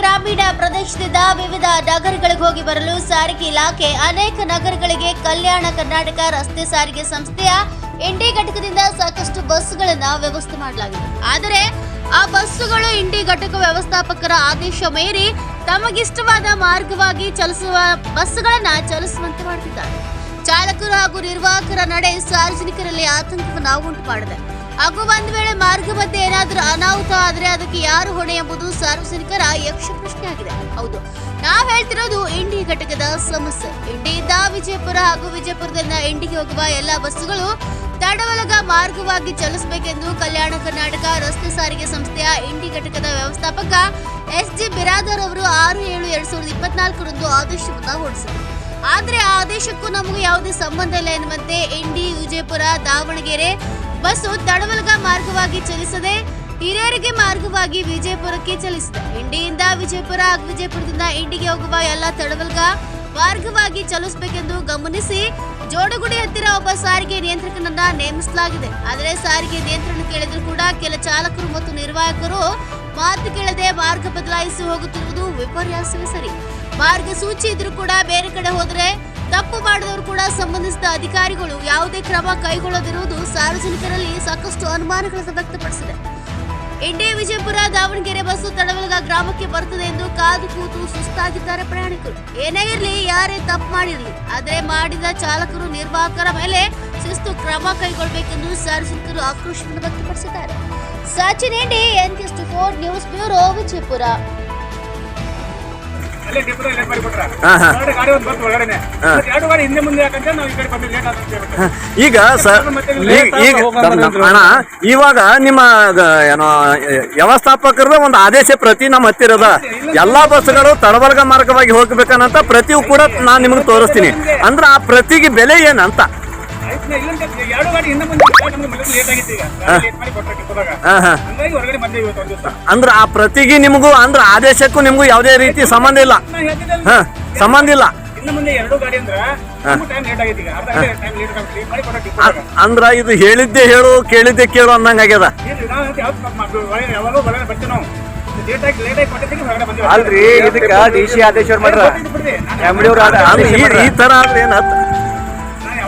ಗ್ರಾಮೀಣ ಪ್ರದೇಶದಿಂದ ವಿವಿಧ ನಗರಗಳಿಗೆ ಹೋಗಿ ಬರಲು ಸಾರಿಗೆ ಇಲಾಖೆ ಅನೇಕ ನಗರಗಳಿಗೆ ಕಲ್ಯಾಣ ಕರ್ನಾಟಕ ರಸ್ತೆ ಸಾರಿಗೆ ಸಂಸ್ಥೆಯ ಇಂಡಿ ಘಟಕದಿಂದ ಸಾಕಷ್ಟು ಬಸ್ಗಳನ್ನು ವ್ಯವಸ್ಥೆ ಮಾಡಲಾಗಿದೆ. ಆದರೆ ಆ ಬಸ್ಸುಗಳು ಇಂಡಿ ಘಟಕ ವ್ಯವಸ್ಥಾಪಕರ ಆದೇಶ ಮೀರಿ ತಮಗಿಷ್ಟವಾದ ಮಾರ್ಗವಾಗಿ ಚಲಿಸುವ ಬಸ್ಗಳನ್ನು ಚಲಿಸುವಂತೆ ಮಾಡುತ್ತಿದ್ದಾರೆ ಚಾಲಕರು ಹಾಗೂ ನಿರ್ವಾಹಕರ ನಡೆ ಸಾರ್ವಜನಿಕರಲ್ಲಿ ಆತಂಕವನ್ನು ಉಂಟು ಮಾಡಿದೆ ಹಾಗೂ ಒಂದ್ ವೇಳೆ ಮಾರ್ಗ ಮಧ್ಯೆ ಏನಾದರೂ ಅನಾಹುತ ಆದರೆ ಅದಕ್ಕೆ ಯಾರು ಹೊಣೆ ಎಂಬುದು ಸಾರ್ವಜನಿಕರ ಯಕ್ಷ ಪ್ರಶ್ನೆ ಆಗಿದೆ ಹೌದು. ನಾವ್ ಹೇಳ್ತಿರೋದು ಇಂಡಿ ಘಟಕದ ಸಮಸ್ಯೆ. ಇಂಡಿಯಿಂದ ವಿಜಯಪುರ ಹಾಗೂ ವಿಜಯಪುರದಿಂದ ಇಂಡಿಗೆ ಹೋಗುವ ಎಲ್ಲಾ ಬಸ್ಸುಗಳು ತಡವಲಗ ಮಾರ್ಗವಾಗಿ ಚಲಿಸಬೇಕೆಂದು ಕಲ್ಯಾಣ ಕರ್ನಾಟಕ ರಸ್ತೆ ಸಾರಿಗೆ ಸಂಸ್ಥೆಯ ಇಂಡಿ ಘಟಕದ ವ್ಯವಸ್ಥಾಪಕ ಎಸ್ ಜಿ ಬಿರಾದರ್ ಅವರು ಆರು ಏಳು ಎರಡ್ ಸಾವಿರದ ಇಪ್ಪತ್ನಾಲ್ಕರಂದು ಆದೇಶವನ್ನು ಹೊರಡಿಸಿದರು. ಆದರೆ ಆ ಆದೇಶಕ್ಕೂ ನಮಗೂ ಯಾವುದೇ ಸಂಬಂಧ ಇಲ್ಲ ಎನ್ನುವಂತೆ ಇಂಡಿ, ವಿಜಯಪುರ, ದಾವಣಗೆರೆ ಬಸ್ಸು ತಡವಲ್ಗ ಮಾರ್ಗವಾಗಿ ಚಲಿಸದೆ ಹಿರಿಯರಿಗೆ ಮಾರ್ಗವಾಗಿ ವಿಜಯಪುರಕ್ಕೆ ಚಲಿಸಿದೆ. ಇಂಡಿಯಿಂದ ವಿಜಯಪುರ ಹಾಗೂ ವಿಜಯಪುರದಿಂದ ಇಂಡಿಗೆ ಹೋಗುವ ಎಲ್ಲ ತಡವಲ್ಗ ಮಾರ್ಗವಾಗಿ ಚಲಿಸಬೇಕೆಂದು ಗಮನಿಸಿ ಜೋಡುಗುಡಿ ಹತ್ತಿರ ಒಬ್ಬ ಸಾರಿಗೆ ನಿಯಂತ್ರಕನನ್ನ ನೇಮಿಸಲಾಗಿದೆ. ಆದರೆ ಸಾರಿಗೆ ನಿಯಂತ್ರಣ ಕೇಳಿದ್ರು ಕೂಡ ಕೆಲ ಚಾಲಕರು ಮತ್ತು ನಿರ್ವಾಹಕರು ಮಾತು ಕೇಳದೆ ಮಾರ್ಗ ಬದಲಾಯಿಸಿ ಹೋಗುತ್ತಿರುವುದು ವಿಪರ್ಯಾಸವೇ ಸರಿ. ಮಾರ್ಗಸೂಚಿ ಇದ್ರೂ ಕೂಡ ಬೇರೆ ಕಡೆ ಹೋದರೆ ತಪ್ಪು ಮಾಡಿದವರು ಕೂಡ ಸಂಬಂಧಿಸಿದ ಅಧಿಕಾರಿಗಳು ಯಾವುದೇ ಕ್ರಮ ಕೈಗೊಳ್ಳದಿರುವುದು ಸಾರ್ವಜನಿಕರಲ್ಲಿ ಸಾಕಷ್ಟು ಅನುಮಾನಗಳನ್ನು ವ್ಯಕ್ತಪಡಿಸಿದೆ. ಇಂಡಿ ವಿಜಯಪುರ, ದಾವಣಗೆರೆ ಬಸ್ಸು ತಡವಲಗ ಗ್ರಾಮಕ್ಕೆ ಬರುತ್ತದೆ ಎಂದು ಕಾದು ಕೂತು ಸುಸ್ತಾಗಿದ್ದಾರೆ ಪ್ರಯಾಣಿಕರು. ಏನೇ ಇರಲಿ, ಯಾರೇ ತಪ್ಪು ಮಾಡಿರಲಿ, ಆದರೆ ಮಾಡಿದ ಚಾಲಕರು ನಿರ್ವಾಹಕರ ಮೇಲೆ ಶಿಸ್ತು ಕ್ರಮ ಕೈಗೊಳ್ಳಬೇಕೆಂದು ಸಾರ್ವಜನಿಕರು ಆಕ್ರೋಶವನ್ನು ವ್ಯಕ್ತಪಡಿಸಿದ್ದಾರೆ. Sachin N four news bureau Vijayapura. ಈಗ ಸರ್ ಈಗ ಈಗ ಅಣ್ಣ ಇವಾಗ ನಿಮ್ಮ ಏನೋ ವ್ಯವಸ್ಥಾಪಕರದ ಒಂದು ಆದೇಶ ಪ್ರತಿ ನಮ್ಮ ಹತ್ತಿರ ಅದ ಎಲ್ಲಾ ಬಸ್ಗಳು ತಡವರ್ಗ ಮಾರ್ಗವಾಗಿ ಹೋಗ್ಬೇಕನ್ನಂತ ಪ್ರತಿ ಕೂಡ ನಾನು ನಿಮಗೆ ತೋರಿಸ್ತೀನಿ. ಅಂದ್ರೆ ಆ ಪ್ರತಿಗೆ ಬೆಲೆ ಏನಂತ? ಎರಡು ಗಾಡಿ ಹಿಂದೆ ಮುಂದೆ ಗಾಡಿ ನಮ್ಗೆ ಲೇಟ್ ಆಗಿತ್ತು ಈಗ. ಲೇಟ್ ಮಾಡಿ ಕೊಟ್ಟರೆ ಡಿಪೋದಾಗ ಹಾ ಹಾ. ಹಂಗಾಗಿ ಹೊರಗಡೆ ಬಂದೆ ಇವತ್ತು ಒಂದು ದಿವಸ. ಅಂದ್ರೆ ಆ ಪ್ರತಿಗೆ ನಿಮಗೂ ಅಂದ್ರ ಆದೇಶಕ್ಕೂ ನಿಮಗೂ ಯಾವುದೇ ರೀತಿ ಸಂಬಂಧ ಇಲ್ಲ. ಹ ಸಂಬಂಧ ಇಲ್ಲ. ಇನ್ನು ಮುಂದೆ ಎರಡು ಗಾಡಿ ಅಂದ್ರೆ ಟೈಮ್ ಲೇಟ್ ಆಗೈತಿ ಅರ್ಧ ಟೈಮ್ ಲೇಟ್ ಆಗಿ ಮಾಡಿ ಕೊಟ್ಟರೆ ಅ- ಡಿಪೋದಾಗ ಅಂದ್ರ ಇದು ಹೇಳಿದ್ದೆ ಹೇಳು ಕೇಳಿದ್ದೆ ಕೇಳು ಅನ್ನಂಗ ಆಗ್ಯದ? ಅಲ್ರಿ ಇದಕ್ಕ ಡಿ ಸಿ ಆದೇಶ ಮಾಡ್ರ ಈ- ಈ ತರ ಆದ್ರೆ ಏನತ್ತ